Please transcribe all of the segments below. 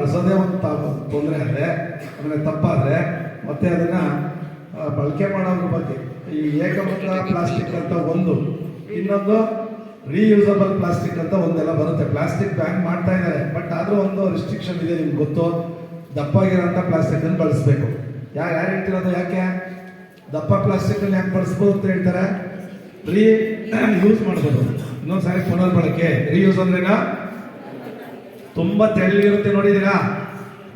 ಬಳಸೋದೇ ಒಂದು ತೊಂದರೆ ಆದರೆ, ಆಮೇಲೆ ತಪ್ಪಾದರೆ, ಮತ್ತೆ ಅದನ್ನು ಬಳಕೆ ಮಾಡೋದ್ರ ಬಗ್ಗೆ, ಈ ಏಕಮುಖ ಪ್ಲಾಸ್ಟಿಕ್ ಅಂತ ಒಂದು, ಇನ್ನೊಂದು ರೀಯೂಸಬಲ್ ಪ್ಲಾಸ್ಟಿಕ್ ಅಂತ ಒಂದೆಲ್ಲ ಬರುತ್ತೆ. ಪ್ಲಾಸ್ಟಿಕ್ ಬ್ಯಾನ್ ಮಾಡ್ತಾ ಇದ್ದಾರೆ. ಬಟ್ ಆದರೂ ಒಂದು ರಿಸ್ಟ್ರಿಕ್ಷನ್ ಇದೆ ನಿಮ್ಗೆ ಗೊತ್ತು. ದಪ್ಪಾಗಿರೋಂಥ ಪ್ಲಾಸ್ಟಿಕನ್ನು ಬಳಸಬೇಕು. ಯಾರು ಯಾರು ಹೇಳ್ತಿರೋದು ಯಾಕೆ? ದಪ್ಪ ಪ್ಲಾಸ್ಟಿಕನ್ನು ಯಾಕೆ ಬಳಸ್ಬೋದು ಅಂತ ಹೇಳ್ತಾರೆ. ರೀ ಯೂಸ್ ಮಾಡ್ಬೋದು. ಇನ್ನೊಂದು ಸಾರಿ ಪುನರ್ ಬಳಕೆ ರೀಯೂಸ್ ಅಂದ್ರೇನಾ? ತುಂಬಾ ತೆಳ್ಳಗಿರುತ್ತೆ ನೋಡಿದೀರಾ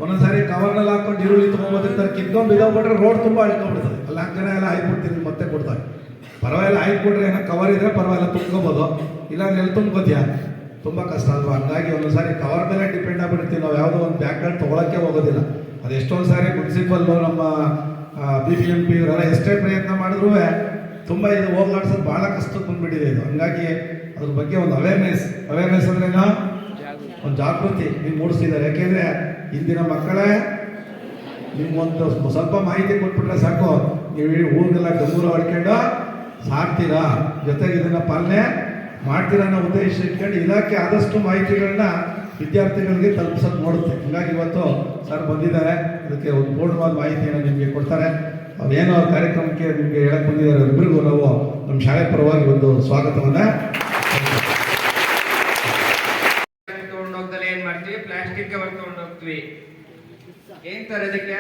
ಒಂದೊಂದ್ಸಾರಿ ಕವರ್ನಲ್ಲಿ ಹಾಕೊಂಡು ಈರುಳ್ಳಿ ತೊಗೊಂಬಂದಿರ್ತಾರೆ ಕಿತ್ಕೊಂಡು ಬಿದ್ದೋಗ್ಬಿಟ್ರೆ ರೋಡ್ ತುಂಬ ಅಳ್ಕೊಂಡ್ಬಿಡ್ತದೆ ಅಲ್ಲಿ ಆ ಜನ ಎಲ್ಲ ಹಾಕ್ಬಿಡ್ತೀನಿ ಮತ್ತೆ ಕೊಡ್ತಾರೆ. ಪರವಾಗಿಲ್ಲ ಹಾಕ್ಬಿಟ್ರೆ ಏನೋ ಕವರ್ ಇದ್ರೆ ಪರವಾಗಿಲ್ಲ, ತುಂಬ್ಕೋಬೋದು. ಇಲ್ಲ ಎಲ್ಲಿ ತುಂಬ್ಕೋತೀಯ? ತುಂಬ ಕಷ್ಟ ಅಲ್ವಾ? ಹಂಗಾಗಿ ಒಂದೊಂದ್ಸಾರಿ ಕವರ್ ಮೇಲೆ ಡಿಪೆಂಡ್ ಆಗ್ಬಿಡ್ತೀವಿ ನಾವು ಯಾವುದೋ ಒಂದು ಬ್ಯಾಗ್ಗಳು ತೊಗೊಳಕ್ಕೆ ಹೋಗೋದಿಲ್ಲ. ಅದು ಎಷ್ಟೊಂದು ಸಾರಿ ಮುನ್ಸಿಪಲ್ ನಮ್ಮ ಬಿ ಬಿ ಎಂ ಪಿ ಇವರೆಲ್ಲ ಎಷ್ಟೇ ಪ್ರಯತ್ನ ಮಾಡಿದ್ರೂ ತುಂಬ ಇದು ಹೋಗ್ಲಾಡ್ಸೋದು ಭಾಳ ಕಷ್ಟಕ್ಕೆ ಬಂದ್ಬಿಟ್ಟಿದೆ ಇದು. ಹಂಗಾಗಿ ಅದ್ರ ಬಗ್ಗೆ ಒಂದು ಅವೇರ್ನೆಸ್ ಅವೇರ್ನೆಸ್ ಅಂದ್ರೇನಾ? ಒಂದು ಜಾಗೃತಿ ನೀವು ಮೂಡಿಸ್ತಿದ್ದಾರೆ. ಯಾಕೆಂದ್ರೆ ಇಂದಿನ ಮಕ್ಕಳೇ ನಿಮ್ಗೊಂದು ಸ್ವಲ್ಪ ಮಾಹಿತಿ ಕೊಟ್ಬಿಟ್ರೆ ಸಾಕು. ನೀವು ಇಡೀ ಊರಿಗೆಲ್ಲ ಗಂಗೂರ ಹೊಡ್ಕೊಂಡು ಸಾಕ್ತೀರಾ? ಜೊತೆಗೆ ಇದನ್ನ ಪಾಲನೆ ಮಾಡ್ತೀರಾ ಅನ್ನೋ ಉದ್ದೇಶ ಇಟ್ಕೊಂಡು ಇಲಾಖೆ ಆದಷ್ಟು ಮಾಹಿತಿಗಳನ್ನ ವಿದ್ಯಾರ್ಥಿಗಳಿಗೆ ತಲುಪಿಸೋಕೆ ನೋಡುತ್ತೆ. ಹೀಗಾಗಿ ಇವತ್ತು ಸರ್ ಬಂದಿದ್ದಾರೆ. ಅದಕ್ಕೆ ಒಂದು ಪೂರ್ಣವಾದ ಮಾಹಿತಿಯನ್ನು ನಿಮಗೆ ಕೊಡ್ತಾರೆ. ಅವೇನೋ ಕಾರ್ಯಕ್ರಮಕ್ಕೆ ನಿಮಗೆ ಹೇಳಕ್ ಬಂದಿದ್ದಾರೆ. ಇಬ್ಬರಿಗೂ ನಾವು ನಮ್ಮ ಶಾಲೆ ಪರವಾಗಿ ಒಂದು ಸ್ವಾಗತವನ್ನ ತಗೊಂಡು ಹೋಗ್ದಲ್ಲ ಏನ್ ಮಾಡ್ತೀವಿ ಪ್ಲಾಸ್ಟಿಕ್ ಕವರ್ ಹೋಗ್ತೀವಿ ಏನ್ ತರೋದಕ್ಕೆ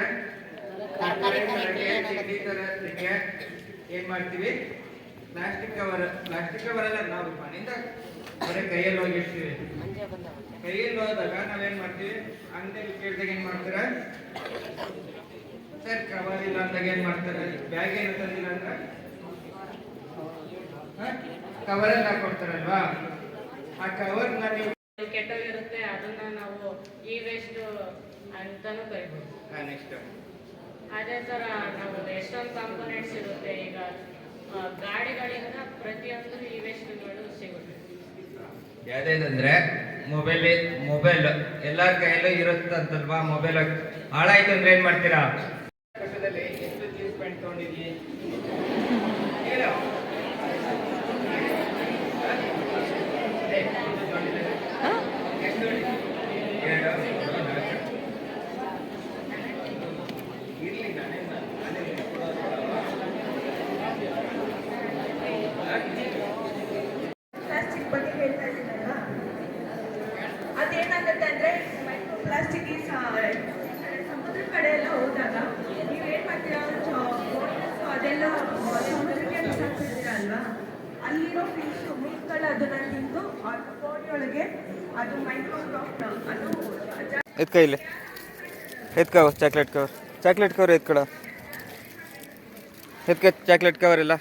ತಿಂಡಿ ತರೋದಕ್ಕೆ ಏನ್ ಮಾಡ್ತೀವಿ? ಪ್ಲಾಸ್ಟಿಕ್ ಕವರ್ ಪ್ಲಾಸ್ಟಿಕ್ ಕವರ್ ಅಲ್ಲ ನಾವು ಮನೆಯಿಂದ ಬರೀ ಕೈಯಲ್ಲಿ ಹೋಗಿರ್ತೀವಿ. ಕೈಯಲ್ಲಿ ಹೋದಾಗ ನಾವೇನ್ ಮಾಡ್ತೀವಿ? ಅಂಗಡಿಯಲ್ಲಿ ಕೇಳಿದಾಗ ಏನ್ ಮಾಡ್ತಾರೆ? ಸರ್ ಕವರ್ ಇಲ್ಲ ಅಂದಾಗ ಏನ್ ಮಾಡ್ತಾರೆ? ಬ್ಯಾಗ್ ಏನು ತಂದಿಲ್ಲ ಅಂದ್ರೆ ಎಲ್ಲ ಹಾಕೊಡ್ತಾರಲ್ವಾ ಆ ಕವರ್ ನೀವು ಕೆಟ್ಟೋಗಿರುತ್ತೆ ಅದನ್ನ ನಾವು ಈ ವೇಸ್ಟ್ ಅಂತಾನು ಕರಿಬೋದು. ನೆಕ್ಸ್ಟ್ ಅದೇ ತರ ನಾವು ಎಷ್ಟೊಂದು ಕಾಂಪೊನೆಂಟ್ಸ್ ಇರುತ್ತೆ ಈಗ ಗಾಡಿಗಳಿಂದ ಪ್ರತಿಯೊಂದು ಈ ವೇಸ್ಟ್ಗಳು ಸಿಗುತ್ತೆ. ಯಾವ್ದೇನಂದ್ರೆ ಮೊಬೈಲ್ ಮೊಬೈಲ್ ಎಲ್ಲರ ಕೈಯಲ್ಲೂ ಇರುತ್ತಂತಲ್ವಾ ಮೊಬೈಲ್ ಹಾಳಾಯ್ತು ಅಂದ್ರೆ ಏನ್ ಮಾಡ್ತೀರಾ ಪಕ್ಕದಲ್ಲಿ ಎಷ್ಟು ಜೀನ್ಸ್ ಪ್ಯಾಂಟ್ ತಗೊಂಡಿದ್ವಿ ಹೇಳು. ಹ? ಏ, ಎಷ್ಟು ತಗೊಂಡಿದ್ದೆ? ಎಷ್ಟು ತಗೊಂಡಿದ್ದೆ? ಎರಡು, ಮೂರು, ನಾಲ್ಕು. ಇರ್ಲಿ ನಾನೇನ್ ನಾನೇನ್ ಪ್ಲಾಸ್ಟಿಕ್ ಬಗ್ಗೆ ಹೇಳ್ತಾ ಇದ್ದೀನಲ್ಲ ಅದೇನಾಗುತ್ತೆ ಅಂದ್ರೆ ಮೈಕ್ರೋ ಪ್ಲಾಸ್ಟಿಕ್ ಈ ಸಮುದ್ರ ಕಡೆ ಎಲ್ಲ ಹೋದಾಗ ನೀವು ಏನ್ ಮಾಡ್ತೀರಾ bottles ಅದೆಲ್ಲ ಸಮುದ್ರಕ್ಕೆ ಬಿಸಾಕ್ತಿರ್ತೀರ ಅಲ್ವಾ? ಅಲ್ಲಿರೋ ಫಿಶ್ ಮೀನ್ಗಳು ಅದನ್ನ ತಿಂದು ಬಾಡಿಯೊಳಗೆ ಅದು ಮೈಕ್ರೋಸಾಫ್ಟ್ ಅದು ಎತ್ಕ ಇಲ್ಲಿ. ಎತ್ಕೋ ಚಾಕ್ಲೇಟ್ ಕವರ್ ಚಾಕ್ಲೇಟ್ ಕವರ್ ಎತ್ಕೊಡ. ಎತ್ಕ ಚಾಕ್ಲೇಟ್ ಕವರ್ ಇಲ್ಲ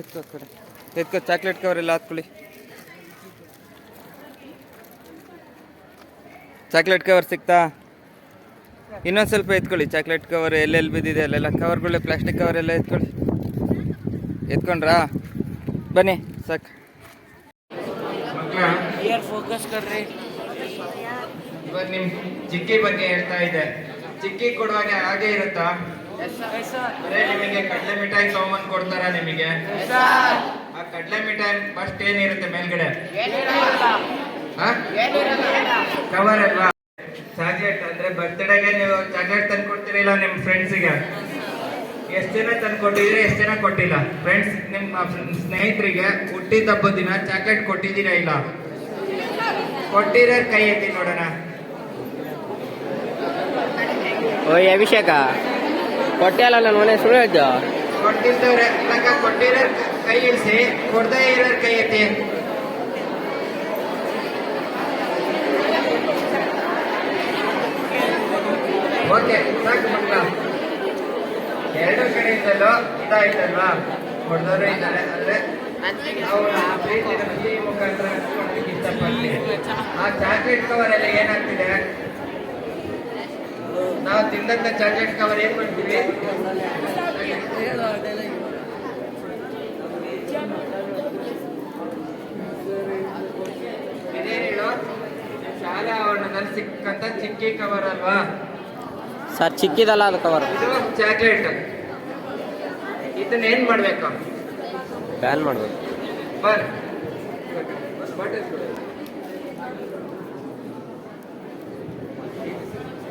ಎತ್ಕೋ ಕಡೆ ಎತ್ಕೋ ಚಾಕ್ಲೇಟ್ ಕವರ್ ಇಲ್ಲ ಹಾಕೊಳ್ಳಿ ಚಾಕ್ಲೇಟ್ ಕವರ್ ಸಿಕ್ತಾ ಇನ್ನೊಂದು ಸ್ವಲ್ಪ ಎತ್ಕೊಳ್ಳಿ. ಚಾಕ್ಲೇಟ್ ಕವರ್ ಎಲ್ಲೆಲ್ಲಿ ಬಿದ್ದಿದೆ ಅಲ್ಲೆಲ್ಲ ಕವರ್ಗಳು ಪ್ಲಾಸ್ಟಿಕ್ ಕವರ್ ಎಲ್ಲ ಎತ್ಕೊಳ್ಳಿ. ಎತ್ಕೊಂಡ್ರಾ? ಬನ್ನಿ ಸಾಕು. ಫೋಕಸ್ ಕೊಡ್ರಿ ಇವಾಗ ನಿಮ್ ಚಿಕ್ಕಿ ಬಗ್ಗೆ ಹೇಳ್ತಾ ಇದೆ ಚಿಕ್ಕಿ ಕೊಡುವಾಗ ಹಾಗೆ ಇರುತ್ತಾ? ಅದೇ ನಿಮಗೆ ಕಡಲೆ ಮಿಠಾಯಿ ತಗೊಂಬಂದ್ ಕೊಡ್ತಾರ ನಿಮಗೆ? ಆ ಕಡಲೆ ಮಿಠಾಯಿ ಫಸ್ಟ್ ಏನಿರುತ್ತೆ ಮೇಲ್ಗಡೆ? ಕವರ್ ಅಲ್ವಾ? ಚಾಕ್ಲೇಟ್ ಅಂದ್ರೆ ಬರ್ತ್ಡೇಗೆ ನೀವು ಚಾಕ್ಲೇಟ್ ತಂದು ಕೊಡ್ತೀರಿಲ್ಲ ನಿಮ್ ಫ್ರೆಂಡ್ಸಿಗೆ ಎಷ್ಟ್ ಜನ ತಂದು ಕೊಟ್ಟಿದ್ರೆ ಎಷ್ಟ್ ಜನ ಕೊಟ್ಟಿಲ್ಲ? ಫ್ರೆಂಡ್ಸ್ ನಿಮ್ಮ ಸ್ನೇಹಿತರಿಗೆ ಹುಟ್ಟಿದ ಹಬ್ಬದ ದಿನ ಚಾಕ್ಲೇಟ್ ಕೊಟ್ಟಿದ್ದೀರಾ ಇಲ್ಲ? ಕೊಟ್ಟಿರ ಕೈ ಎತ್ತಿ ನೋಡೋಣ. ಓಯ್ ಅಭಿಷೇಕ. ಕೊಟ್ಟೆ ಅಲ್ಲ ನನ್ನ ಮನೆ ಸುಳ್ಳು ಹೇಳ್ತು ಕೊಟ್ಟಿರ ಕೈ ಇಳಿಸಿ ಕೊಡದೇ ಇರೋರ್ ಕೈ ಎತ್ತಿ. ಓಕೆ, ಸಾಕು ಮಕ್ಕಳ. ಎರಡು ಕಡೆಯಿಂದಲೂ ಇದಾಯ್ತಲ್ವಾ? ಹೊಡೆದವರೇ ಇದ್ದಾರೆ. ಅಂದ್ರೆ ನಾವು ಆ ಪ್ರೀತಿನ ಈ ಮುಖಾಂತರ ಆ ಚಾಕ್ಲೇಟ್ ಕವರ್ ಎಲ್ಲ ಏನಾಗ್ತಿದೆ? ನಾವು ತಿಂದಂತ ಚಾಕ್ಲೇಟ್ ಕವರ್ ಏನ್ ಮಾಡ್ತೀವಿ ಇದೇನೇಳು ಶಾಲಾ ಆವರಣದಲ್ಲಿ ಸಿಕ್ಕಂತ ಚಿಕ್ಕಿ ಕವರ್ ಅಲ್ವಾ? ಸರ್ ಚಿಕ್ಕಿದಲ್ಲ ಅದು ಕವರ್ ಇದು ಚಾಕ್ಲೇಟ್. ಇದನ್ನ ಏನ್ ಮಾಡ್ಬೇಕು? ಬ್ಯಾನ್ ಮಾಡಬೇಕು. ಬರ್.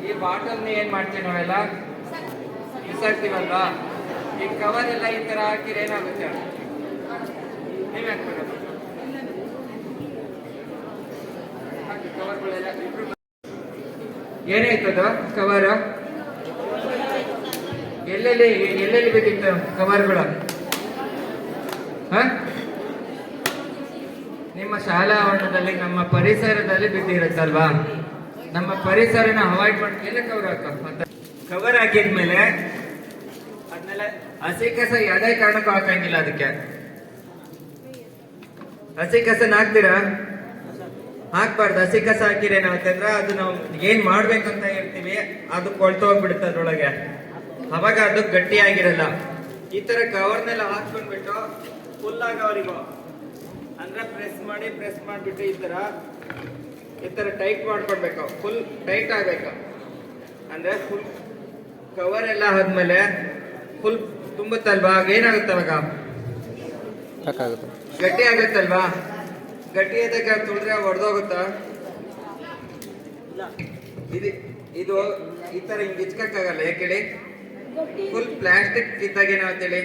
ಈ ಬಾಟಲ್ನ ಏನ್ ಮಾಡ್ತೀವಿ ನಾವೆಲ್ಲ? ಬಿಸಾಕ್ತೀವಲ್ವಾ? ಈ ಕವರ್ ಎಲ್ಲ ಈ ತರ ಹಾಕಿದ್ರೆ ಏನಾಗುತ್ತೆ? ನೀವ್ ಹಾಕಿ ಕವರ್ಗಳೆಲ್ಲ ಏನಾಯ್ತದ ಕವರ್ ಎಲ್ಲೆಲ್ಲಿ ಎಲ್ಲೆಲ್ಲಿ ಬೇಕಿತ್ತು ಕವರ್ಗಳು? ನಿಮ್ಮ ಶಾಲಾ ಆವರಣದಲ್ಲಿ ನಮ್ಮ ಪರಿಸರದಲ್ಲಿ ಬಿದ್ದಿರುತ್ತಲ್ವಾ? ನಮ್ಮ ಪರಿಸರನ ಅವಾಯ್ಡ್ ಮಾಡಿ ಎಲ್ಲ ಕವರ್ ಹಾಕ ಕವರ್ ಹಾಕಿದ್ಮೇಲೆ ಅದನ್ನೆಲ್ಲ ಹಸಿ ಕಸ ಯಾವುದೇ ಕಾರಣಕ್ಕೂ ಹಾಕಂಗಿಲ್ಲ ಅದಕ್ಕೆ. ಹಸಿ ಕಸನ ಹಾಕ್ತೀರಾ? ಹಾಕ್ಬಾರ್ದು. ಹಸಿ ಕಸ ಹಾಕಿದ್ರೆ ಏನಾಗುತ್ತಂದ್ರೆ ಅದು ನಾವು ಏನ್ ಮಾಡ್ಬೇಕಂತ ಹೇಳ್ತೀವಿ, ಅದು ಕೊಳ್ತೋಗ್ಬಿಡುತ್ತೆ ಅದ್ರೊಳಗೆ. ಅವಾಗ ಅದು ಗಟ್ಟಿಯಾಗಿರಲ್ಲ. ಈ ತರ ಕವರ್ನೆಲ್ಲ ಹಾಕೊಂಡ್ಬಿಟ್ಟು ಫುಲ್ ಆಗವರಿಗೂ ಅಂದ್ರೆ ಪ್ರೆಸ್ ಮಾಡಿ ಪ್ರೆಸ್ ಮಾಡಿಬಿಟ್ಟು ಈ ತರ ಈ ತರ ಟೈಟ್ ಮಾಡ್ಕೊಡ್ಬೇಕು. ಫುಲ್ ಟೈಟ್ ಆಗಬೇಕು. ಅಂದ್ರೆ ಫುಲ್ ಕವರ್ ಎಲ್ಲ ಆದ್ಮೇಲೆ ಫುಲ್ ತುಂಬುತ್ತಲ್ವಾ? ಆಗ ಏನಾಗುತ್ತೆ ಅವಾಗ? ಗಟ್ಟಿ ಆಗುತ್ತಲ್ವಾ? ಗಟ್ಟಿ ಆದಾಗ ತುಳಿದ್ರೆ ಒಡೆದೋಗುತ್ತಾ? ಇದು ಇದು ಈ ತರ ಹಿಂಗೆ ಇಚ್ಕಕ್ಕಾಗಲ್ಲ ಯಾಕೇಳಿ ಫುಲ್ ಪ್ಲಾಸ್ಟಿಕ್ ಇದ್ದಾಗ ಏನಾಗುತ್ತೆ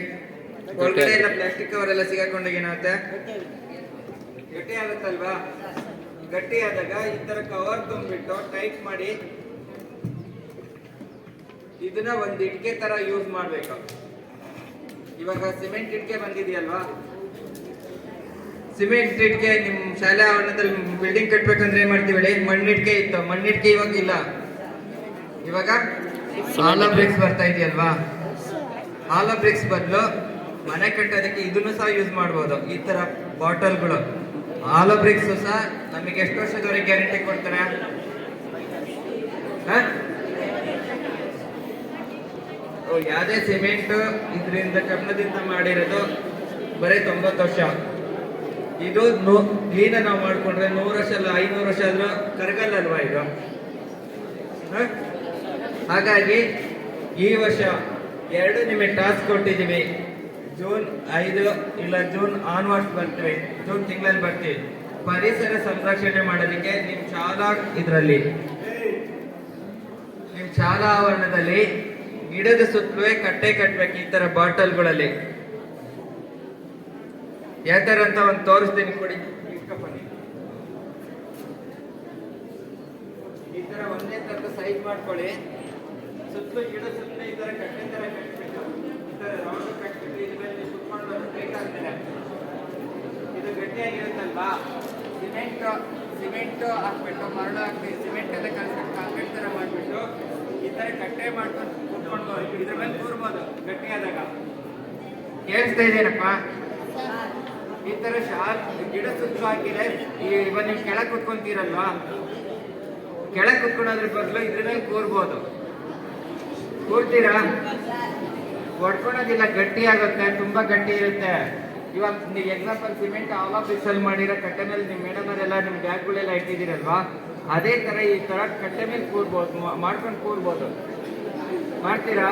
ಒಳಗಡೆ ಎಲ್ಲ ಪ್ಲಾಸ್ಟಿಕ್ ಅವರೆಲ್ಲ ಸಿಗಾಕೊಂಡಾಗ ಏನಾಗುತ್ತೆ? ಗಟ್ಟಿ ಆಗುತ್ತಲ್ವಾ? ಗಟ್ಟಿ ಆದಾಗ ಈ ತರ ಕವರ್ ತುಂಬಿಟ್ಟು ಟೈಟ್ ಮಾಡಿ ಇದನ್ನ ಒಂದ್ ಇಟ್ಕೆ ತರ ಯೂಸ್ ಮಾಡ್ಬೇಕು. ಇವಾಗ ಸಿಮೆಂಟ್ ಇಟ್ಕೆ ಬಂದಿದೆಯಲ್ವಾ? ಸಿಮೆಂಟ್ ಇಟ್ಕೆ ನಿಮ್ ಶಾಲೆ ಆವರಣದಲ್ಲಿ ಬಿಲ್ಡಿಂಗ್ ಕಟ್ಬೇಕಂದ್ರೆ ಏನ್ ಮಾಡ್ತೀವಿ ಹೇಳಿ? ಮಣ್ಣಿಟ್ಕೆ ಇತ್ತು. ಮಣ್ಣಿಟ್ಕೆ ಇವಾಗ ಇಲ್ಲ. ಇವಾಗ ಹಾಲೋ ಬ್ರಿಕ್ಸ್ ಬರ್ತಾ ಇದೆಯಲ್ವಾ? ಹಾಲೋ ಬ್ರಿಕ್ಸ್ ಬದಲು ಮನೆ ಕಟ್ಟೋದಕ್ಕೆ ಇದನ್ನು ಸಹ ಯೂಸ್ ಮಾಡ್ಬೋದು. ಈ ತರ ಬಾಟಲ್ಗಳು. ಹಾಲೋ ಬ್ರಿಕ್ಸ್ ಸಹ ನಮಗೆ ಎಷ್ಟು ವರ್ಷದವರೆಗೆ ಗ್ಯಾರಂಟಿ ಕೊಡ್ತಾರೆ? ಯಾವುದೇ ಸಿಮೆಂಟ್ ಇದರಿಂದ ಕಬ್ಬಿಣದಿಂದ ಮಾಡಿರೋದು ಬರೀ ತೊಂಬತ್ತು ವರ್ಷ. ಇದು ಕ್ಲೀನ ನಾವು ಮಾಡ್ಕೊಂಡ್ರೆ ನೂರು ವರ್ಷ ಅಲ್ಲ ಐನೂರು ವರ್ಷ ಆದ್ರೂ ಕರಗಲ್ಲ ಅಲ್ವಾ ಇದು? ಹ? ಹಾಗಾಗಿ ಈ ವರ್ಷ ಎರಡು ನಿಮಗೆ ಟಾಸ್ಕ್ ಕೊಟ್ಟಿದ್ದೀವಿ. ಜೂನ್ ಐದು ಇಲ್ಲ ಜೂನ್ ಆನ್ವರ್ಡ್ಸ್ ಬರ್ತೀವಿ. ಜೂನ್ ತಿಂಗಳಲ್ಲಿ ಬರ್ತೀವಿ. ಪರಿಸರ ಸಂರಕ್ಷಣೆ ಮಾಡೋದಕ್ಕೆ ನಿಮ್ ಶಾಲಾ ಇದರಲ್ಲಿ. ನಿಮ್ ಶಾಲಾ ಆವರಣದಲ್ಲಿ ಗಿಡದ ಸುತ್ತಲೂ ಕಟ್ಟೆ ಕಟ್ಟಬೇಕು ಈ ತರ ಬಾಟಲ್ಗಳಲ್ಲಿ. ಯಾವ ತರ ಅಂತ ಒಂದು ತೋರಿಸ್ತೀನಿ ಕೊಡಿ. ಈ ತರ ಒಂದೇ ತರದ ಸೈಜ್ ಮಾಡ್ಕೊಳ್ಳಿ. ಸುತ್ತಲೂ ಗಿಡ ಸುತ್ತಲೂ ಈ ಥರ ಕಟ್ಟೆ ಥರ ಕಟ್ಬೇಕು ಈ ಥರ ರೌಂಡ್ ಕಟ್ಬಿಟ್ಟು ಇದ್ರ ಮೇಲೆ ಕುತ್ಕೊಂಡು ಟೈಟ್ ಇದು ಗಟ್ಟಿಯಾಗಿರುತ್ತಲ್ವಾ? ಸಿಮೆಂಟ್ ಸಿಮೆಂಟ್ ಹಾಕ್ಬಿಟ್ಟು, ಮರಳು ಹಾಕಿ ಸಿಮೆಂಟ್ ಎಲ್ಲ ಕಲ್ಸ್ಬಿಟ್ಟು ಕಾಂಕ್ರೀಟ್ ಥರ ಮಾಡ್ಬಿಟ್ಟು ಈ ಥರ ಕಟ್ಟೆ ಮಾಡ್ಕೊಂಡು ಕುತ್ಕೊಂಡು ಇದ್ರ ಮೇಲೆ ಕೂರ್ಬೋದು ಗಟ್ಟಿಯಾದಾಗ. ಕೇಳಿಸ್ತಾ ಇದೇನಪ್ಪ ಈ ಥರ ಶಾಲ್ ಗಿಡ ಸುತ್ತಲೂ ಹಾಕಿದ್ರೆ ಇವಾಗ ನೀವು ಕೆಳಗೆ ಕುತ್ಕೊಂತೀರಲ್ವಾ? ಕೆಳಗೆ ಕುತ್ಕೊಳೋದ್ರ ಬದಲು ಇದ್ರ ಮೇಲೆ ಕೂರ್ಬೋದು. ಕೂರ್ತೀರಾ ಹೊಡ್ಕೊಳೋದಿಲ್ಲ ಗಟ್ಟಿ ಆಗುತ್ತೆ ತುಂಬಾ ಗಟ್ಟಿ ಇರುತ್ತೆ. ಇವಾಗ ನೀವು ಎಕ್ಸಾಂಪಲ್ ಸಿಮೆಂಟ್ ಆಲ್ ಆಫ್ ಅಲ್ಲಿ ಮಾಡಿರೋ ಕಟ್ಟೆ ಮೇಲೆ ನಿಮ್ಮ ಮೇಡಮ್ ಅವರೆಲ್ಲ ನಿಮ್ಮ ಬ್ಯಾಗ್ಗಳೆಲ್ಲ ಇಟ್ಟಿದ್ದೀರಲ್ವಾ? ಅದೇ ತರ ಈ ತರ ಕಟ್ಟೆ ಮೇಲೆ ಕೂರ್ಬೋದು ಮಾಡ್ಕೊಂಡು ಕೂರ್ಬೋದು. ಮಾಡ್ತೀರಾ?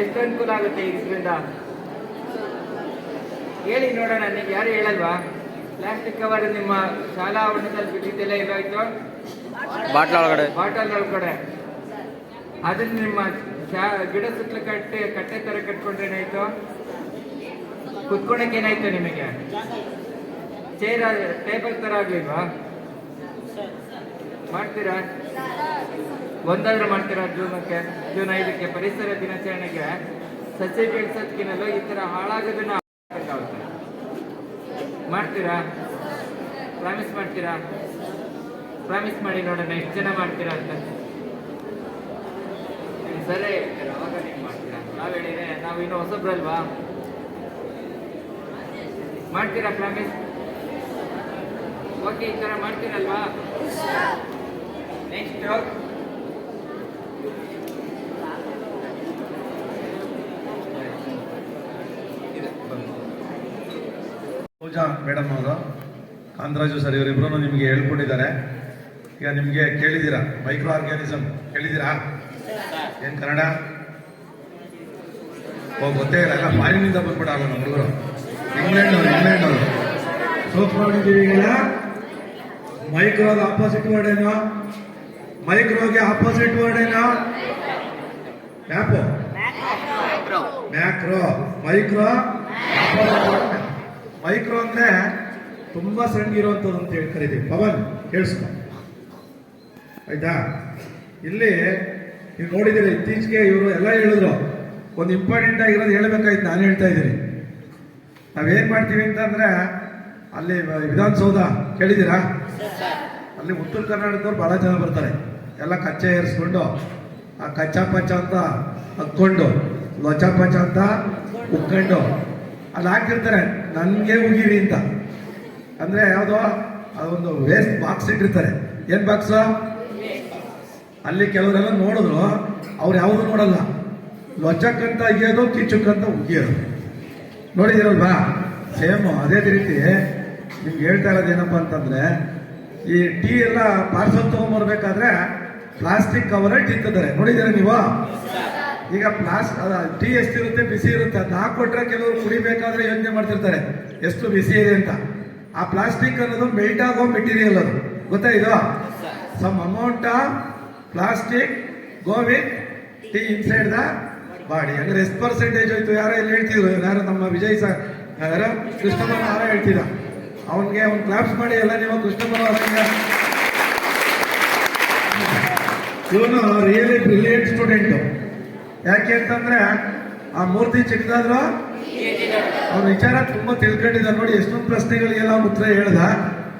ಎಷ್ಟು ಅನುಕೂಲ ಆಗುತ್ತೆ ಇದರಿಂದ? ಹೇಳಿ ನೋಡೋಣ ನೀವು ಯಾರು ಹೇಳಲ್ವಾ? ಪ್ಲಾಸ್ಟಿಕ್ ಕವರ್ ನಿಮ್ಮ ಶಾಲಾ ಆವರಣದಲ್ಲಿ ಬಿಟ್ಟಿದ್ದೆಲ್ಲ ಇದಾಯ್ತು ಬಾಟಲ್ ಒಳಗಡೆ. ಬಾಟಲ್ ಒಳಗಡೆ. ಅದನ್ನ ನಿಮ್ಮ ಗಿಡ ಸುತ್ತಲ ಕಟ್ಟೆ ಕಟ್ಟೆ ತರ ಕಟ್ಕೊಂಡ್ರೆ ಏನಾಯ್ತು? ಕುತ್ಕೊಳಕ್ ಏನಾಯ್ತು ನಿಮಗೆ? ಚೇರ್, ಟೇಬಲ್ ತರ ಆಗ್ಲಿಲ್ವಾ? ಮಾಡ್ತೀರಾ? ಒಂದಾದ್ರೂ ಮಾಡ್ತೀರಾ ಜೂನಕ್ಕೆ ಜೂನ್ ಐದಕ್ಕೆ ಪರಿಸರ ದಿನಾಚರಣೆಗೆ? ಸಸ್ಯ ಬೆಳೆಸೋದ್ಕಿನಲ್ಲೂ ಈ ತರ ಹಾಳಾಗೋದನ್ನ. ಮಾಡ್ತೀರಾ? ಪ್ರಾಮಿಸ್ ಮಾಡ್ತೀರಾ? ಪ್ರಾಮಿಸ್ ಮಾಡಿ ನೋಡೋಣ, ಎಷ್ಟು ಜನ ಮಾಡ್ತೀರಾ ಅಂತ. ಸರಿ ಅವಾಗ ಮಾಡ್ತೀರಾ? ನಾವು ಹೇಳಿದ್ರೆ ನಾವು ಇನ್ನೂ ಹೊಸಬ್ರಲ್ವಾ? ಮಾಡ್ತೀರಾ ಪ್ರಾಮಿಸ್ ಓಕೆ ಈ ಥರ ಮಾಡ್ತೀರಲ್ವಾ? ನೆಕ್ಸ್ಟ್ ಪೂಜಾ ಮೇಡಮ್ ಅವರು, ಕಾಂತರಾಜು ಸರ್ ಇವರಿಬ್ರು ನಿಮಗೆ ಹೇಳ್ಕೊಂಡಿದ್ದಾರೆ. ಈಗ ನಿಮಗೆ ಕೇಳಿದ್ದೀರಾ? ಮೈಕ್ರೋ ಆರ್ಗ್ಯಾನಿಸಮ್ ಕೇಳಿದ್ದೀರಾ? ಏನ್ ಕನ್ನಡ? ಓ, ಗೊತ್ತೇ ಇಲ್ಲ. ಎಲ್ಲ ಫಾರಿನಿಂದ ಬಂದ್ಬಿಡಲ್ಲ ನಮ್ಮ ಹುಡುಗರು ಇಂಗ್ಲೆಂಡ್ ಇಂಗ್ಲೆಂಡ್ ಅವರು ಸೋಪ್ ಮಾಡಿದ್ದೀವಿ ಮೈಕ್ರೋದ ಆಪೋಸಿಟ್ ವರ್ಡ್ ಏನು ಮೈಕ್ರೋಗೆ ಆಪೋಸಿಟ್ ವರ್ಡ್ ಏನು? ಮ್ಯಾಪು ಮ್ಯಾಕ್ರೋ ಮೈಕ್ರೋ ಮೈಕ್ರೋ ಅಂದ್ರೆ ತುಂಬಾ ಸಣ್ಣಗಿರುವಂಥದ್ದು ಅಂತ ಹೇಳಿ ಕರಿತೀವಿ ಪವನ್, ಕೇಳಿಸ್ಕೊ. ಆಯ್ತಾ? ಇಲ್ಲಿ ನೀವು ನೋಡಿದ್ದೀರಿ, ಇತ್ತೀಚೆಗೆ ಇವರು ಎಲ್ಲ ಹೇಳಿದ್ರು. ಒಂದು ಇಂಪಾರ್ಟೆಂಟ್ ಆಗಿರೋದು ಹೇಳಬೇಕಾಯ್ತು, ನಾನು ಹೇಳ್ತಾ ಇದ್ದೀನಿ. ನಾವೇನು ಮಾಡ್ತೀವಿ ಅಂತಂದ್ರೆ, ಅಲ್ಲಿ ವಿಧಾನಸೌಧ ಕೇಳಿದ್ದೀರಾ? ಅಲ್ಲಿ ಉತ್ತರ ಕರ್ನಾಟಕದವ್ರು ಭಾಳ ಜನ ಬರ್ತಾರೆ. ಎಲ್ಲ ಕಚ್ಚೆ ಏರಿಸ್ಕೊಂಡು, ಆ ಕಚ್ಚಾ ಪಚ್ಚ ಅಂತ ಹತ್ಕೊಂಡು ಲೊಚ ಪಚ ಅಂತ ಉಕ್ಕೊಂಡು, ಅಲ್ಲಿ ಹಾಕಿರ್ತಾರೆ, ನನಗೆ ಉಗಿರಿ ಅಂತ. ಅಂದರೆ ಯಾವುದೋ ಅದೊಂದು ವೇಸ್ಟ್ ಬಾಕ್ಸ್ ಇಟ್ಟಿರ್ತಾರೆ. ಏನು ಬಾಕ್ಸ್ ಅಲ್ಲಿ ಕೆಲವರೆಲ್ಲ ನೋಡಿದ್ರು ಅವ್ರು ಯಾವುದು ನೋಡಲ್ಲ. ಲೊಚಕ್ಕಂತ ಅಗಿಯೋದು ಕಿಚ್ಚಕ್ಕಂತ ಉಗಿಯೋದು. ನೋಡಿದಿರಲ್ವಾ ಸೇಮು ಅದೇ ರೀತಿ ನಿಮ್ಗೆ ಹೇಳ್ತಾ ಇರೋದು ಏನಪ್ಪ ಅಂತಂದ್ರೆ ಈ ಟೀ ಎಲ್ಲ ಪಾರ್ಸಲ್ ತಗೊಂಡ್ಬರ್ಬೇಕಾದ್ರೆ ಪ್ಲಾಸ್ಟಿಕ್ ಕವರ್ ತಿಂತಿದ್ದಾರೆ ನೋಡಿದಿರ ನೀವು? ಈಗ ಪ್ಲಾಸ್ ಟೀ ಎಷ್ಟಿರುತ್ತೆ ಬಿಸಿ ಇರುತ್ತೆ ಅದು ಹಾಕೊಟ್ರೆ ಕೆಲವರು ಕುಡಿಬೇಕಾದ್ರೆ ಯೋಚನೆ ಮಾಡ್ತಿರ್ತಾರೆ. ಎಷ್ಟು ಬಿಸಿ ಇದೆ ಅಂತ. ಆ ಪ್ಲಾಸ್ಟಿಕ್ ಅನ್ನೋದು ಮೆಲ್ಟ್ ಆಗೋ ಮೆಟೀರಿಯಲ್ ಅದು. ಗೊತ್ತಾಯ್ತು some amount plastic ಗೋವಿ with tea inside the body ಅಂದ್ರೆ ಎಷ್ಟು ಪರ್ಸೆಂಟೇಜ್ ಆಯ್ತು ಯಾರೋ ಎಲ್ಲಿ ಹೇಳ್ತಿದ್ರು? ಯಾರು ನಮ್ಮ ವಿಜಯ್ ಸರ್ ಯಾರೋ ಕೃಷ್ಣಮನ ಯಾರೋ ಹೇಳ್ತಿದ್ದ. ಅವನಿಗೆ ಅವ್ನು ಕ್ಲಾಪ್ಸ್ ಮಾಡಿ, ಎಲ್ಲ ನೀವು ಅವರಿಗೆ. ಇವನು ರಿಯಲಿ ಬ್ರಿಲಿಯಂಟ್ ಸ್ಟೂಡೆಂಟ್ ಯಾಕೆ ಅಂತಂದ್ರೆ, ಆ ಮೂರ್ತಿ ಚಿಕ್ಕದಾದ್ರು ಅವ್ನ ವಿಚಾರ ತುಂಬಾ ತಿಳ್ಕೊಂಡಿದ್ದ ನೋಡಿ, ಎಷ್ಟೊಂದು ಪ್ರಶ್ನೆಗಳಿಗೆಲ್ಲ ಉತ್ತರ ಹೇಳ್ದ.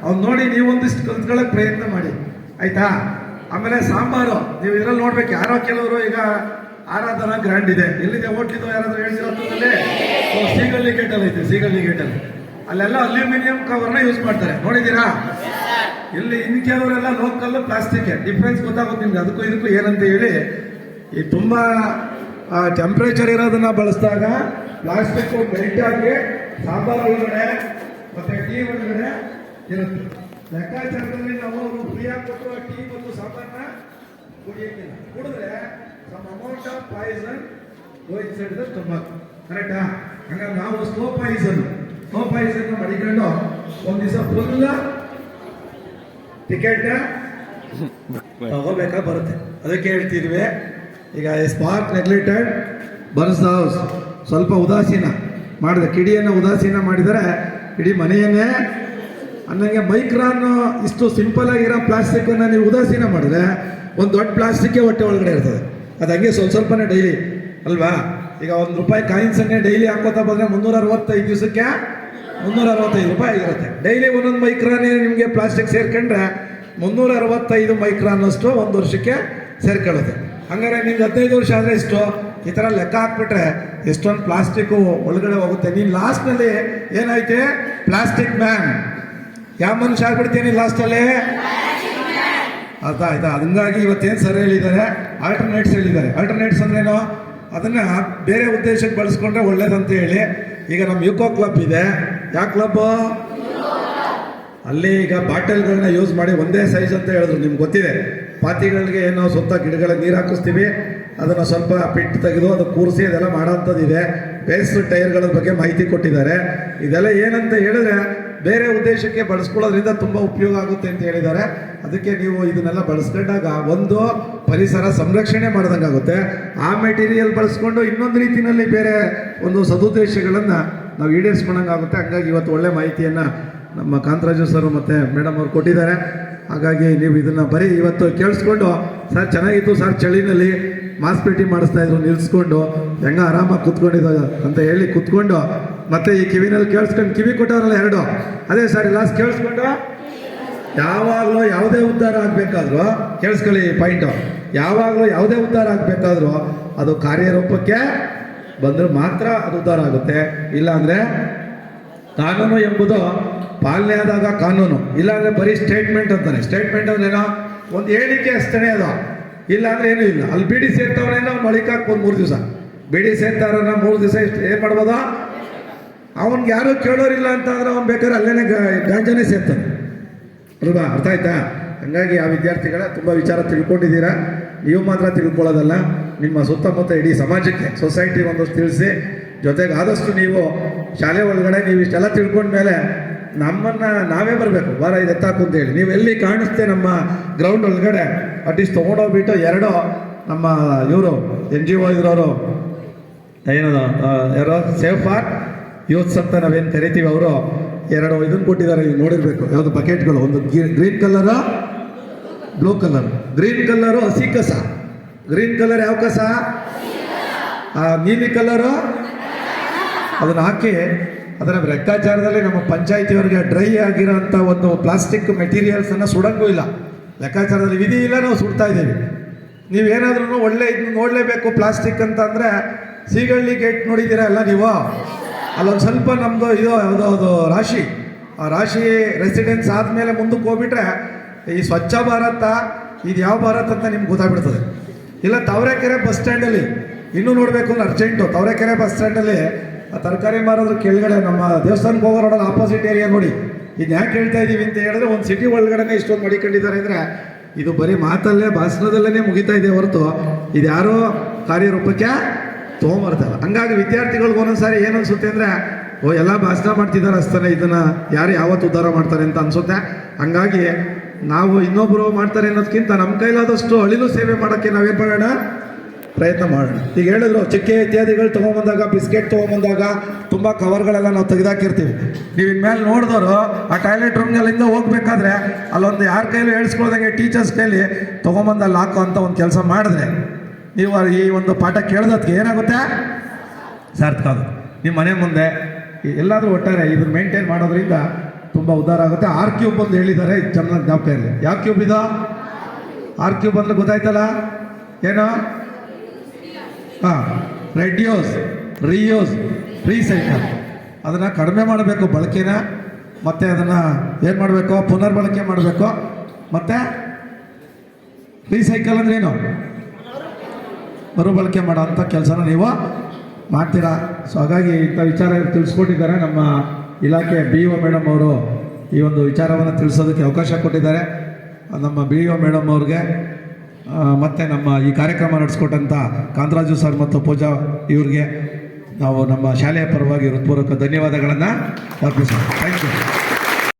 ಅವ್ನು ನೋಡಿ ನೀವೊಂದಿಷ್ಟು ಕಲ್ತ್ಕೊಳ್ಳೋಕೆ ಪ್ರಯತ್ನ ಮಾಡಿ. ಆಯ್ತಾ? ಆಮೇಲೆ ಸಾಂಬಾರು, ನೀವು ಇದ್ರಲ್ಲಿ ನೋಡ್ಬೇಕು, ಯಾರೋ ಕೆಲವರು ಈಗ ಆರಾಧನಾ ಗ್ರ್ಯಾಂಡ್ ಇದೆ. ಎಲ್ಲಿದೆ ಹೋಟ್ಲಿದ್ದು ಯಾರಾದ್ರೂ ಹೇಳ್ತಿರೋದ್ರಲ್ಲಿ ಸೀಗಲ್ಲಿ ಗೇಟಲ್ಲಿ ಐತೆ ಸೀಗಲ್ಲಿ ಗೇಟಲ್ಲಿ ಅಲ್ಲೆಲ್ಲ ಅಲ್ಯೂಮಿನಿಯಂ ಕವರ್ನ ಯೂಸ್ ಮಾಡ್ತಾರೆ. ನೋಡಿದ್ದೀರಾ? ಇಲ್ಲಿ ಇನ್ ಕೆಲವರೆಲ್ಲ ಲೋಕಲ್ ಪ್ಲಾಸ್ಟಿಕ್ ಡಿಫ್ರೆನ್ಸ್ ಗೊತ್ತಾಗುತ್ತೆ ನಿಮ್ಗೆ. ಅದಕ್ಕೂ ಇದಕ್ಕೂ ಏನಂತ ಹೇಳಿ, ಈ ತುಂಬಾ ಟೆಂಪರೇಚರ್ ಇರೋದನ್ನ ಬಳಸಿದಾಗ ಪ್ಲಾಸ್ಟಿಕ್ ಮೆಲ್ಟ್ ಆಗಿ ಸಾಂಬಾರ್ ಒಳಗಡೆ ಮತ್ತೆ ಟೀ ಒಳಗಡೆ ಇರುತ್ತೆ. ಲೆಕ್ಕಾಚಾರದಲ್ಲಿ ನಾವು ಫ್ರೀಯಾಗಿ ಕೊಟ್ಟು ಟೀ ಮತ್ತು ಸಾಮಾನ್ಯ ಕುಡಿಯೋಕ್ಕಿಲ್ಲ ಕುಡಿದ್ರೆ ನಮ್ಮ amount of poison inside the ಕರೆಕ್ಟಾ ಹಂಗಾರೆ ನಾವು ಸ್ಲೋ ಪಾಯ್ಸನ್ ಸ್ಲೋ ಪಾಯ್ಸನ್ ಮಡಿಕೊಂಡು ಒಂದ್ ದಿವಸ ಫುಲ್ ಟಿಕೆಟ್ ತಗೋಬೇಕಾ ಬರುತ್ತೆ. ಅದಕ್ಕೆ ಹೇಳ್ತಿದ್ವಿ, ಈಗ ಸ್ಪಾರ್ಕ್ ನೆಗ್ಲೆಕ್ಟೆಡ್ ಬರ್ಸ್ ಸ್ವಲ್ಪ ಉದಾಸೀನ ಮಾಡಿದೆ. ಕಿಡಿಯನ್ನು ಉದಾಸೀನ ಮಾಡಿದರೆ, ಇಡೀ ಮನೆಯನ್ನೇ ಅನ್ನಂಗೆ ಮೈಕ್ರಾನ್ ಇಷ್ಟು ಸಿಂಪಲ್ ಆಗಿರೋ ಪ್ಲಾಸ್ಟಿಕ್ ಅನ್ನ ನೀವು ಉದಾಸೀನ ಮಾಡಿದ್ರೆ ಒಂದು ದೊಡ್ಡ ಪ್ಲಾಸ್ಟಿಕ್ಕೇ ಹೊಟ್ಟೆ ಒಳಗಡೆ ಇರ್ತದೆ. ಅದು ಹಂಗೆ ಸ್ವಲ್ಪ ಸ್ವಲ್ಪನೇ ಡೈಲಿ ಅಲ್ವಾ? ಈಗ ಒಂದು ರೂಪಾಯಿ ಕಾಯಿನ್ಸ್ ಅನ್ನೇ ಡೈಲಿ ಹಾಕೋತಾ ಬಂದ್ರೆ ಮುನ್ನೂರ ಅರವತ್ತೈದು ದಿವಸಕ್ಕೆ ಮುನ್ನೂರ ಅರವತ್ತೈದು ರೂಪಾಯಿ ಆಗಿರುತ್ತೆ. ಡೈಲಿ ಒಂದೊಂದು ಮೈಕ್ರಾನೇ ನಿಮಗೆ ಪ್ಲಾಸ್ಟಿಕ್ ಸೇರ್ಕೊಂಡ್ರೆ ಮುನ್ನೂರ ಅರವತ್ತೈದು ಮೈಕ್ರಾನ್ ಅಷ್ಟು ಒಂದು ವರ್ಷಕ್ಕೆ ಸೇರ್ಕೊಳ್ಳುತ್ತೆ. ಹಂಗಾರೆ ನಿಮ್ಗೆ ಹದಿನೈದು ವರ್ಷ ಆದರೆ ಇಷ್ಟು ಈ ಥರ ಲೆಕ್ಕ ಹಾಕ್ಬಿಟ್ರೆ ಎಷ್ಟೊಂದು ಪ್ಲಾಸ್ಟಿಕ್ಕು ಒಳಗಡೆ ಹೋಗುತ್ತೆ. ನೀನು ಲಾಸ್ಟ್ನಲ್ಲಿ ಏನಾಯ್ತೆ? ಪ್ಲಾಸ್ಟಿಕ್ ಮ್ಯಾನ್ ಯಾವ ಮನುಷ್ಯ ಆಗ್ಬಿಡ್ತೀನಿ ಲಾಸ್ಟಲ್ಲಿ? ಅರ್ಥ ಆಯ್ತಾ. ಹಂಗಾಗಿ ಇವತ್ತೇನು ಸರ್ ಹೇಳಿದ್ದಾರೆ? ಆಲ್ಟರ್ನೇಟ್ಸ್ ಹೇಳಿದ್ದಾರೆ. ಆಲ್ಟರ್ನೇಟ್ಸ್ ಅಂದ್ರೇನು? ಅದನ್ನ ಬೇರೆ ಉದ್ದೇಶಕ್ಕೆ ಬಳಸ್ಕೊಂಡ್ರೆ ಒಳ್ಳೇದಂತ ಹೇಳಿ. ಈಗ ನಮ್ಮ ಯುಕೋ ಕ್ಲಬ್ ಇದೆ. ಯಾವ ಕ್ಲಬ್ ಅಲ್ಲಿ ಈಗ ಬಾಟಲ್ಗಳನ್ನ ಯೂಸ್ ಮಾಡಿ ಒಂದೇ ಸೈಜ್ ಅಂತ ಹೇಳಿದ್ರು. ನಿಮ್ಗೆ ಗೊತ್ತಿದೆ. ಪಾತಿಗಳಿಗೆ ಏನೋ ಸ್ವಂತ ಗಿಡಗಳಿಗೆ ನೀರು ಹಾಕಿಸ್ತೀವಿ. ಅದನ್ನ ಸ್ವಲ್ಪ ಪಿಟ್ ತೆಗೆದು ಅದು ಕೂರಿಸಿ ಅದೆಲ್ಲ ಮಾಡೋಂಥದ್ದು ಇದೆ ಬೇಸ್ ಟೈರ್ಗಳ ಬಗ್ಗೆ ಮಾಹಿತಿ ಕೊಟ್ಟಿದ್ದಾರೆ. ಇದೆಲ್ಲ ಏನಂತ ಹೇಳಿದ್ರೆ ಬೇರೆ ಉದ್ದೇಶಕ್ಕೆ ಬಳಸ್ಕೊಳ್ಳೋದ್ರಿಂದ ತುಂಬ ಉಪಯೋಗ ಆಗುತ್ತೆ ಅಂತ ಹೇಳಿದ್ದಾರೆ. ಅದಕ್ಕೆ ನೀವು ಇದನ್ನೆಲ್ಲ ಬಳಸ್ಕೊಂಡಾಗ ಒಂದು ಪರಿಸರ ಸಂರಕ್ಷಣೆ ಮಾಡ್ದಂಗಾಗುತ್ತೆ ಆ ಮೆಟೀರಿಯಲ್ ಬಳಸ್ಕೊಂಡು ಇನ್ನೊಂದು ರೀತಿಯಲ್ಲಿ ಬೇರೆ ಒಂದು ಸದುದ್ದೇಶಗಳನ್ನು ನಾವು ಈಡೇರಿಸ್ಕೊಂಡಂಗಾಗುತ್ತೆ ಹಂಗಾಗಿ ಇವತ್ತು ಒಳ್ಳೆ ಮಾಹಿತಿಯನ್ನು ನಮ್ಮ ಕಾಂತರಾಜು ಸರ್ ಮತ್ತು ಮೇಡಮ್ ಅವ್ರು ಕೊಟ್ಟಿದ್ದಾರೆ. ಹಾಗಾಗಿ ನೀವು ಇದನ್ನು ಬರೀ ಇವತ್ತು ಕೇಳಿಸ್ಕೊಂಡು, ಸರ್, ಚೆನ್ನಾಗಿತ್ತು ಸರ್, ಚಳಿನಲ್ಲಿ ಮಾಸ್ಪೇಟಿ ಮಾಡಿಸ್ತಾ ಇದ್ರು, ನಿಲ್ಸ್ಕೊಂಡು, ಹೆಂಗ ಆರಾಮಾಗಿ ಕುತ್ಕೊಂಡಿದ್ದ? ಅಂತ ಹೇಳಿ ಕುತ್ಕೊಂಡು ಮತ್ತೆ ಈ ಕಿವಿನಲ್ಲಿ ಕೇಳಿಸ್ಕೊಂಡು ಕಿವಿ ಕೊಟ್ಟವರಲ್ಲ ಎರಡು. ಅದೇ ಸರ್ ಲಾಸ್ಟ್ ಕೇಳಿಸ್ಕೊಂಡು ಯಾವಾಗಲೂ ಯಾವುದೇ ಉದ್ಧಾರ ಆಗಬೇಕಾದ್ರೂ, ಕೇಳಿಸ್ಕೊಳ್ಳಿ ಪಾಯಿಂಟು ಯಾವಾಗಲೂ ಯಾವುದೇ ಉದ್ಧಾರ ಆಗಬೇಕಾದ್ರೂ, ಅದು ಕಾರ್ಯರೂಪಕ್ಕೆ ಬಂದರೆ ಮಾತ್ರ ಅದು ಉದ್ಧಾರ ಆಗುತ್ತೆ. ಇಲ್ಲಾಂದರೆ ಕಾನೂನು ಎಂಬುದು ಪಾಲನೆ ಆದಾಗ ಕಾನೂನು. ಇಲ್ಲಾಂದರೆ ಬರೀ ಸ್ಟೇಟ್ಮೆಂಟ್ ಅಂತಾನೆ. ಸ್ಟೇಟ್ಮೆಂಟ್ ಅಂದ್ರೇನೋ ಒಂದು ಹೇಳಿಕೆ ಅಷ್ಟೇ ಅದು. ಇಲ್ಲ ಅಂದ್ರೆ ಏನೂ ಇಲ್ಲ. ಅಲ್ಲಿ ಬಿಡಿ ಸೇರ್ತವನೇನೋ ಮಳಿಕಾಕ್ ಒಂದು ಮೂರು ದಿವಸ. ಬಿಡಿ ಸೇರ್ತಾರನ್ನ ಮೂರು ದಿವಸ ಎಷ್ಟು ಏನು ಮಾಡ್ಬೋದಾ? ಅವನ್ಗೆ ಯಾರು ಕೇಳೋರಿಲ್ಲ ಅಂತ ಅಂದ್ರೆ ಅವ್ನು ಬೇಕಾದ್ರೆ ಅಲ್ಲೇನೆ ಗಾಂಜಾನೇ ಸೇರ್ತಾನೆ. ಅಲ್ವಾ? ಅರ್ಥ ಆಯ್ತಾ? ಹಂಗಾಗಿ ಆ ವಿದ್ಯಾರ್ಥಿಗಳ ತುಂಬ ವಿಚಾರ ತಿಳ್ಕೊಂಡಿದ್ದೀರಾ? ನೀವು ಮಾತ್ರ ತಿಳ್ಕೊಳ್ಳೋದಲ್ಲ, ನಿಮ್ಮ ಸುತ್ತಮುತ್ತ ಇಡೀ ಸಮಾಜಕ್ಕೆ ಸೊಸೈಟಿ ಒಂದಷ್ಟು ತಿಳಿಸಿ. ಜೊತೆಗೆ ಆದಷ್ಟು ನೀವು ಶಾಲೆ ಒಳಗಡೆ ನೀವು ಇಷ್ಟೆಲ್ಲ ತಿಳ್ಕೊಂಡ್ಮೇಲೆ ನಮ್ಮನ್ನ ನಾವೇ ಬರಬೇಕು. ವಾರ ಇದು ಎತ್ತಾಕು ಅಂತ ಹೇಳಿ. ನೀವು ಎಲ್ಲಿ ಕಾಣಿಸ್ತೆ ನಮ್ಮ ಗ್ರೌಂಡ್ ಒಳಗಡೆ? ಅಟ್ಲೀಸ್ಟ್ ತೊಗೊಂಡೋಗ್ಬಿಟ್ಟು ಎರಡು ನಮ್ಮ ಇವರು, ಎನ್ ಜಿ ಒ ಇದ್ರವರು ಏನದು ಯಾರೋ ಸೇಫ್ ಫಾರ್ ಯೂತ್ಸ್ ಅಂತ ನಾವೇನು ಕರಿತೀವಿ ಅವರು? ಎರಡು ಇದನ್ನು ಕೊಟ್ಟಿದ್ದಾರೆ, ನೀವು ನೋಡಿರಬೇಕು. ಯಾವುದು ಬಕೆಟ್ಗಳು? ಒಂದು green colour blue colour green colour ಹಸಿ ಕಸ. ಗ್ರೀನ್ ಕಲರ್ ಯಾವ ಕಸ? ನೀಲಿ ಕಲರು ಅದನ್ನು ಹಾಕಿ ಅದರ ಲೆಕ್ಕಾಚಾರದಲ್ಲಿ ನಮ್ಮ ಪಂಚಾಯತಿಯವರಿಗೆ ಡ್ರೈ ಆಗಿರೋಂಥ ಒಂದು ಪ್ಲಾಸ್ಟಿಕ್ ಮೆಟೀರಿಯಲ್ಸನ್ನು ಸುಡಂಗೂ ಇಲ್ಲ. ಲೆಕ್ಕಾಚಾರದಲ್ಲಿ ವಿಧಿ ಇಲ್ಲ, ನಾವು ಸುಡ್ತಾ ಇದ್ದೀವಿ. ನೀವೇನಾದ್ರೂ ಒಳ್ಳೆ ಇದು ನೋಡಲೇಬೇಕು ಪ್ಲಾಸ್ಟಿಕ್ ಅಂತ ಅಂದರೆ, ಸೀಗಳ್ಳಿ ಗೇಟ್ ನೋಡಿದ್ದೀರಾ ಅಲ್ಲ ನೀವು? ಅಲ್ಲೊಂದು ಸ್ವಲ್ಪ ನಮ್ಮದು ಇದು ಯಾವುದೋ ಅದು ರಾಶಿ. ಆ ರಾಶಿ ರೆಸಿಡೆನ್ಸ್ ಆದಮೇಲೆ ಮುಂದಕ್ಕೆ ಹೋಗ್ಬಿಟ್ರೆ ಈ ಸ್ವಚ್ಛ ಭಾರತ, ಇದು ಯಾವ ಭಾರತ್ ಅಂತ ನಿಮ್ಗೆ ಗೊತ್ತಾಗ್ಬಿಡ್ತದೆ. ಇಲ್ಲ ತವರೆಕೆರೆ ಬಸ್ ಸ್ಟ್ಯಾಂಡಲ್ಲಿ ಇನ್ನೂ ನೋಡಬೇಕು ಅಂದ್ರೆ ಅರ್ಜೆಂಟು ತವರೆಕೆರೆ ಬಸ್ ಸ್ಟ್ಯಾಂಡಲ್ಲಿ ಆ ತರಕಾರಿ ಮಾರೋದ್ರ ಕೆಳಗಡೆ ನಮ್ಮ ದೇವಸ್ಥಾನಕ್ಕೆ ಹೋಗೋ ರೋಡಲ್ಲಿ ಆಪೋಸಿಟ್ ಏರಿಯಾ ನೋಡಿ. ಇದು ಯಾಕೆ ಹೇಳ್ತಾ ಇದ್ದೀವಿ ಅಂತ ಹೇಳಿದ್ರೆ ಒಂದು ಸಿಟಿ ಒಳಗಡೆನೆ ಇಷ್ಟೊಂದು ಮಡಿಕೊಂಡಿದ್ದಾರೆ ಅಂದರೆ ಇದು ಬರೀ ಮಾತಲ್ಲೇ ಭಾಷಣದಲ್ಲೇ ಮುಗಿತಾ ಇದೆ ಹೊರತು. ಇದು ಯಾರೋ ಕಾರ್ಯರೂಪಕ್ಕೆ ತೊಗೊಂಬರ್ತಾರೆ ಹಂಗಾಗಿ ವಿದ್ಯಾರ್ಥಿಗಳಿಗೆ ಒಂದೊಂದ್ಸಾರಿ ಏನು ಅನ್ಸುತ್ತೆ ಅಂದರೆ, ಓ, ಎಲ್ಲ ಭಾಷಣ ಮಾಡ್ತಿದ್ದಾರೆ ಅಷ್ಟೇ ಇದನ್ನ ಯಾರು ಯಾವತ್ತು ಉದ್ಧಾರ ಮಾಡ್ತಾರೆ ಅಂತ ಅನ್ಸುತ್ತೆ. ಹಂಗಾಗಿ ನಾವು ಇನ್ನೊಬ್ಬರು ಮಾಡ್ತಾರೆ ಅನ್ನೋದಕ್ಕಿಂತ ನಮ್ಮ ಕೈಲಾದಷ್ಟು ಅಳಿಲು ಸೇವೆ ಮಾಡೋಕ್ಕೆ ನಾವೇನು ಮಾಡೋಣ? ಪ್ರಯತ್ನ ಮಾಡೋಣ. ಈಗ ಹೇಳಿದ್ರು, ಚಿಕ್ಕೆ ಇತ್ಯಾದಿಗಳು ತೊಗೊಂಬಂದಾಗ, ಬಿಸ್ಕೆಟ್ ತೊಗೊಂಬಂದಾಗ, ತುಂಬ ಕವರ್ಗಳೆಲ್ಲ ನಾವು ತೆಗೆದಾಕಿರ್ತೀವಿ. ನೀವು ಇನ್ಮೇಲೆ ನೋಡಿದವರು, ಆ ಟಾಯ್ಲೆಟ್ ರೂಮ್ನಲ್ಲಿಂದ ಹೋಗ್ಬೇಕಾದ್ರೆ, ಅಲ್ಲೊಂದು ಯಾರ ಕೈಲೂ ಹೇಳ್ಸ್ಕೊಳ್ದಂಗೆ ಟೀಚರ್ಸ್ ಕೈಲಿ ತೊಗೊಂಬಂದಲ್ಲಿ ಹಾಕೋ ಅಂತ ಒಂದು ಕೆಲಸ ಮಾಡಿದ್ರೆ ನೀವು ಈ ಒಂದು ಪಾಠ ಕೇಳ್ದಕ್ಕೆ ಏನಾಗುತ್ತೆ? ಸಾರ್ಥಕ ಅದು ನಿಮ್ಮ ಮನೆ ಮುಂದೆ ಎಲ್ಲಾದರೂ ಒಟ್ಟಾರೆ ಇದನ್ನು ಮೇಂಟೈನ್ ಮಾಡೋದ್ರಿಂದ ತುಂಬ ಉದ್ಧಾರ ಆಗುತ್ತೆ. ಆರ್ ಕ್ಯೂಬ್ ಅಂತ ಹೇಳಿದ್ದಾರೆ ಚೆನ್ನಾಗಿ ಜ್ಞಾಪಕ ಇರಲಿ. ಯಾವ ಕ್ಯೂಬ್ ಇದು? ಆರ್ ಕ್ಯೂಬ್ ಅಂದ್ರೆ ಗೊತ್ತಾಯ್ತಲ್ಲ? ಏನು? ಹಾಂ ರೆಡ್ಯೂಸ್ ರೀಯೂಸ್ ರೀಸೈಕಲ್ ಅದನ್ನು ಕಡಿಮೆ ಮಾಡಬೇಕು ಬಳಕೆನ, ಮತ್ತು ಅದನ್ನು ಏನು ಮಾಡಬೇಕು? ಪುನರ್ಬಳಕೆ ಮಾಡಬೇಕು. ಮತ್ತು ರೀಸೈಕಲ್ ಅಂದ್ರೇನು ಮರುಬಳಕೆ ಮಾಡೋಂಥ ಕೆಲಸನ ನೀವು ಮಾಡ್ತೀರಾ? ಸೊ ಹಾಗಾಗಿ ಇಂಥ ವಿಚಾರ ತಿಳಿಸ್ಕೊಟ್ಟಿದ್ದಾರೆ ನಮ್ಮ ಇಲಾಖೆ ಬಿ ಒ ಮೇಡಮ್ ಅವರು. ಈ ಒಂದು ವಿಚಾರವನ್ನು ತಿಳಿಸೋದಕ್ಕೆ ಅವಕಾಶ ಕೊಟ್ಟಿದ್ದಾರೆ. ನಮ್ಮ ಬಿ ಒ ಮೇಡಮ್ ಅವ್ರಿಗೆ ಮತ್ತು ನಮ್ಮ ಈ ಕಾರ್ಯಕ್ರಮ ನಡೆಸ್ಕೊಟ್ಟಂಥ ಕಾಂತರಾಜು ಸರ್ ಮತ್ತು ಪೂಜಾ ಇವ್ರಿಗೆ ನಾವು ನಮ್ಮ ಶಾಲೆಯ ಪರವಾಗಿ ಹೃತ್ಪೂರ್ವಕ ಧನ್ಯವಾದಗಳನ್ನು ಅರ್ಪಿಸೋಣ. Thank you